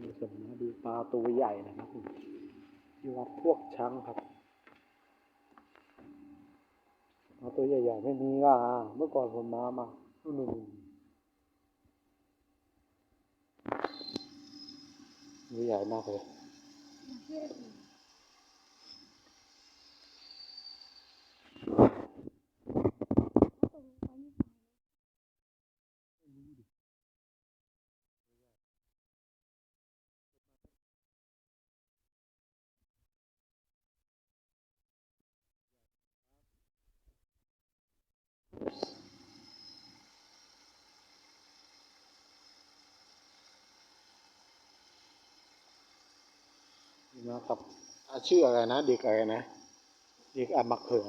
มีสมนะดูปลาตัวใหญ่นะครับที่วัดพวกช้างครับปลาตัวใหญ่ๆไม่มีอะเมื่อก่อนผมมามานู่นๆตัวใหญ่มากเลย นะครับอะชื่ออะไรนะ เด็กอะไรนะ เด็กอมักเขือ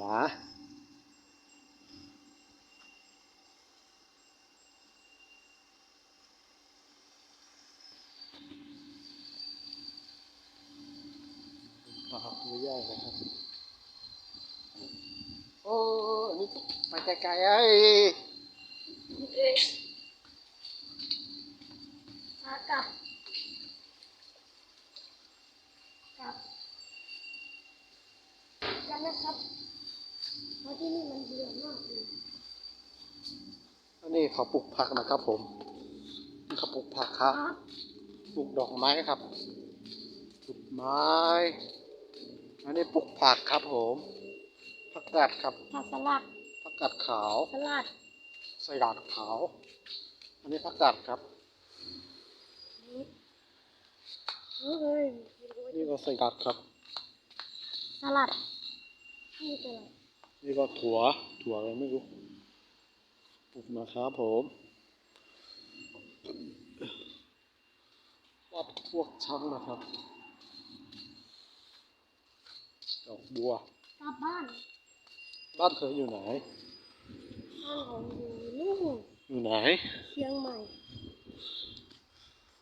ปลาตัวใหญ่นะครับโอ้ นนี่มาไกลๆไอ้ขากลับกลับกันะครับเพราะที่นี่มันเบื่อมากเลยอันนี้เขาปลูกผักนะครับผมเขาปลูกผักครับครับปลูกดอกไม้ครับปลูกไม้ อันนี้ปลูกผักครับผม ผักกาดครับผักสลัดผักกาดขาวสลัดใส่กาดขาว อันนี้ผักกาดครับนี่เฮ้ยนี่ก็ใส่กาดครับสลัดนี่คืออะไรนี่ก็ถั่วถั่วอะไรไม่รู้ปลูกนะครับผมวัดพวกช้างนะครับดอกบัวกลับบ้าน บ้านเธออยู่ไหนบ้านของอยู่นู่นอยู่ไหน เชียงใหม่